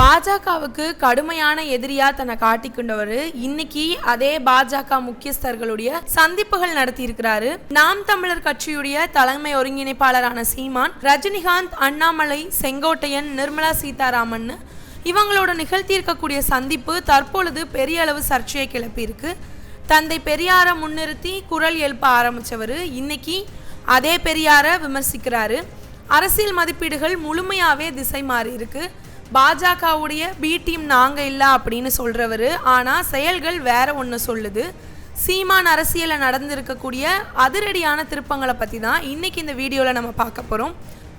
பாஜகவுக்கு கடுமையான எதிரியா தன்னை காட்டிக்கொண்டவர். இன்னைக்கு அதே பாஜக முக்கியஸ்தர்களுடைய சந்திப்புகள் நடத்தி இருக்கிறாரு நாம் தமிழர் கட்சியுடைய தலைமை ஒருங்கிணைப்பாளரான சீமான் ரஜினிகாந்த் அண்ணாமலை செங்கோட்டையன் நிர்மலா சீதாராமன் இவங்களோட நிகழ்த்தியிருக்கக்கூடிய சந்திப்பு தற்பொழுது பெரிய அளவு சர்ச்சையை கிளப்பியிருக்கு. தந்தை பெரியாரை முன்னிறுத்தி குரல் எழுப்ப ஆரம்பிச்சவர் இன்னைக்கு அதே பெரியாரை விமர்சிக்கிறாரு. அரசியல் மதிப்பீடுகள் முழுமையாகவே திசை மாறி இருக்குது பாஜகவுடைய பி டீம் நாங்கள் இல்லை அப்படின்னு சொல்கிறவர் ஆனால் செயல்கள் வேற ஒன்று சொல்லுது. சீமான் அரசியலில் நடந்திருக்கக்கூடிய அதிரடியான திருப்பங்களை பற்றி தான் இன்னைக்கு இந்த வீடியோவில் நம்ம பார்க்க போகிறோம்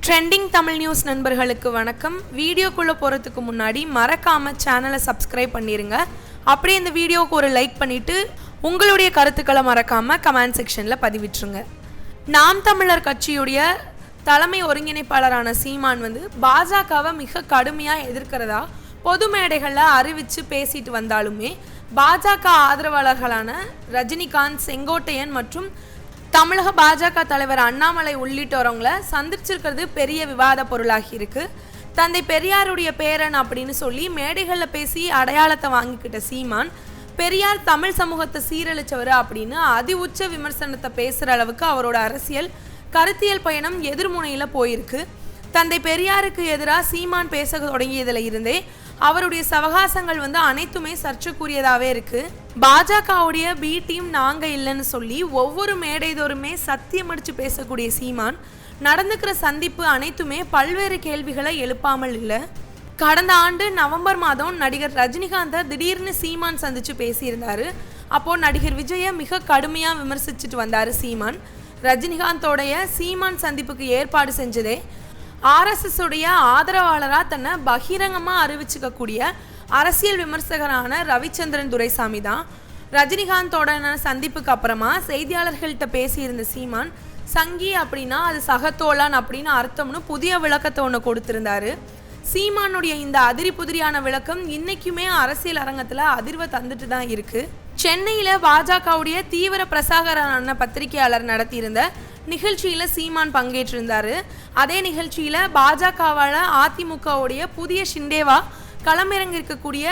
ட்ரெண்டிங் தமிழ் நியூஸ் நண்பர்களுக்கு வணக்கம். வீடியோக்குள்ளே போகிறதுக்கு முன்னாடி மறக்காமல் சேனலை சப்ஸ்கிரைப் பண்ணிடுங்க அப்படியே இந்த வீடியோவுக்கு ஒரு லைக் பண்ணிவிட்டு உங்களுடைய கருத்துக்களை மறக்காமல் கமெண்ட் செக்ஷனில் பதிவிட்டுருங்க. நாம் தமிழர் கட்சியுடைய தலைமை ஒருங்கிணைப்பாளரான சீமான் வந்து பாஜகவை மிக கடுமையாக எதிர்க்கிறதா பொது மேடைகளில் அறிவித்து பேசிட்டு வந்தாலுமே பாஜக ஆதரவாளர்களான ரஜினிகாந்த் செங்கோட்டையன் மற்றும் தமிழக பாஜக தலைவர் அண்ணாமலை உள்ளிட்டவரவங்கள சந்திச்சிருக்கிறது பெரிய விவாத பொருளாகி இருக்கு. தந்தை பெரியாருடைய பேரன் அப்படின்னு சொல்லி மேடைகளில் பேசி அடையாளத்தை வாங்கிக்கிட்ட சீமான் பெரியார் தமிழ் சமூகத்தை சீரழிச்சவர் அப்படின்னு அதி உச்ச விமர்சனத்தை பேசுகிற அளவுக்கு அவரோட அரசியல் கருத்தியல் பயணம் எதிர்முனையில் போயிருக்கு. தந்தை பெரியாருக்கு எதிராக சீமான் பேச தொடங்கியதில் இருந்தே அவருடைய சவகாசங்கள் வந்து அனைத்துமே சர்ச்சைக்குரியதாகவே இருக்கு. பாஜகவுடைய பி டீம் நாங்கள் இல்லைன்னு சொல்லி ஒவ்வொரு மேடைதோறுமே சத்தியமடித்து பேசக்கூடிய சீமான் நடந்துக்கிற சந்திப்பு அனைத்துமே பல்வேறு கேள்விகளை எழுப்பாமல் இல்லை. கடந்த ஆண்டு நவம்பர் மாதம் நடிகர் ரஜினிகாந்தை திடீர்னு சீமான் சந்திச்சு பேசியிருந்தாரு. அப்போ நடிகர் விஜயை மிக கடுமையாக விமர்சிச்சுட்டு வந்தார் சீமான். ரஜினிகாந்தோடைய சீமான் சந்திப்புக்கு ஏற்பாடு செஞ்சதே. ஆர்எஸ்எஸ் உடைய ஆதரவாளராக தன்னை பகிரங்கமாக அறிவிச்சுக்கக்கூடிய அரசியல் விமர்சகரான ரவிச்சந்திரன் துரைசாமி தான். ரஜினிகாந்தோட சந்திப்புக்கு அப்புறமா செய்தியாளர்கள்ட்ட பேசியிருந்த சீமான் சங்கி அப்படின்னா அது சகத்தோளான் அப்படின்னு அர்த்தம்னு புதிய விளக்கத்தை ஒன்று கொடுத்திருந்தாரு. சீமானுடைய இந்த அதிரி புதிரியான விளக்கம் இன்னைக்குமே அரசியல் அரங்கத்தில் அதிர்வை தந்துட்டு தான் இருக்குது சென்னையில் பாஜகவுடைய தீவிர பிரசாகரான பத்திரிகையாளர் நடத்தியிருந்த நிகழ்ச்சியில் சீமான் பங்கேற்றிருந்தார். அதே நிகழ்ச்சியில் பாஜகவால் அதிமுகவுடைய புதிய ஷிண்டேவா களமிறங்கிருக்கக்கூடிய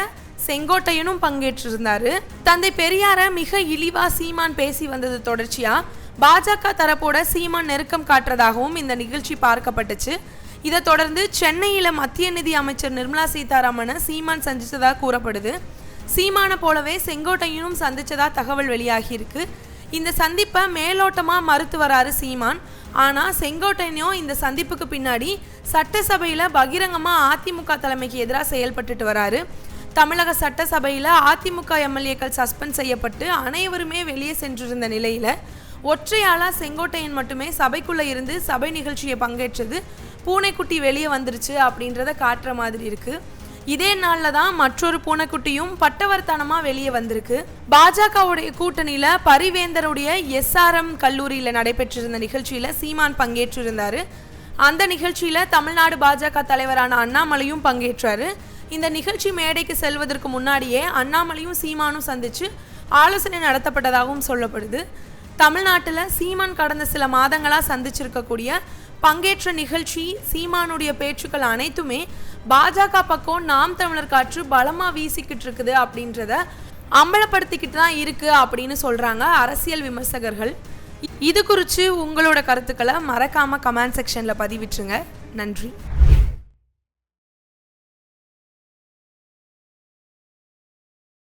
செங்கோட்டையனும் பங்கேற்றிருந்தார். தந்தை பெரியார மிக இழிவா சீமான் பேசி வந்தது தொடர்ச்சியாக பாஜக தரப்போட சீமான் நெருக்கம் காட்டுறதாகவும் இந்த நிகழ்ச்சி பார்க்கப்பட்டுச்சு. இதை தொடர்ந்து சென்னையில் மத்திய நிதி அமைச்சர் நிர்மலா சீதாராமனை சீமான் சந்தித்ததாக கூறப்படுது. சீமானை போலவே செங்கோட்டையனும் சந்திச்சதா தகவல் வெளியாகி இருக்கு இந்த சந்திப்பை மேலோட்டமாக மறுத்து வராரு சீமான். ஆனால் செங்கோட்டையனும் இந்த சந்திப்புக்கு பின்னாடி சட்டசபையில் பகிரங்கமாக அதிமுக தலைமைக்கு எதிராக செயல்பட்டுட்டு வராரு. தமிழக சட்டசபையில் அதிமுக எம்எல்ஏக்கள் சஸ்பெண்ட் செய்யப்பட்டு அனைவருமே வெளியே சென்றிருந்த நிலையில் ஒற்றையாளாக செங்கோட்டையன் மட்டுமே சபைக்குள்ளே இருந்து சபை நிகழ்ச்சியை பங்கேற்றது. பூனைக்குட்டி வெளியே வந்துருச்சு அப்படின்றத காட்டுற மாதிரி இருக்குது இதே நாளில் தான் மற்றொரு பூனைக்குட்டியும் பட்டவர்த்தனமாக வெளியே வந்திருக்கு. பாஜகவுடைய கூட்டணியில் பரிவேந்தருடைய எஸ்ஆர்எம் கல்லூரியில் நடைபெற்றிருந்த நிகழ்ச்சியில் சீமான் பங்கேற்றிருந்தார். அந்த நிகழ்ச்சியில் தமிழ்நாடு பாஜக தலைவரான அண்ணாமலையும் பங்கேற்றாரு. இந்த நிகழ்ச்சி மேடைக்கு செல்வதற்கு முன்னாடியே அண்ணாமலையும் சீமானும் சந்திச்சு ஆலோசனை நடத்தப்பட்டதாகவும் சொல்லப்படுது. தமிழ்நாட்டில் சீமான் கடந்த சில மாதங்களாக சந்திச்சிருக்கக்கூடிய பங்கேற்ற நிகழ்ச்சி சீமானுடைய பேச்சுக்கள் அனைத்துமே பாஜக பக்கம் நாம் தமிழர் காற்று பலமாக வீசிக்கிட்டு இருக்குது அப்படின்றத அம்பலப்படுத்திக்கிட்டு தான் இருக்கு அப்படின்னு சொல்கிறாங்க அரசியல் விமர்சகர்கள். இது குறித்து உங்களோட கருத்துக்களை மறக்காமல் கமெண்ட் செக்ஷனில் பதிவிட்டுருங்க. நன்றி.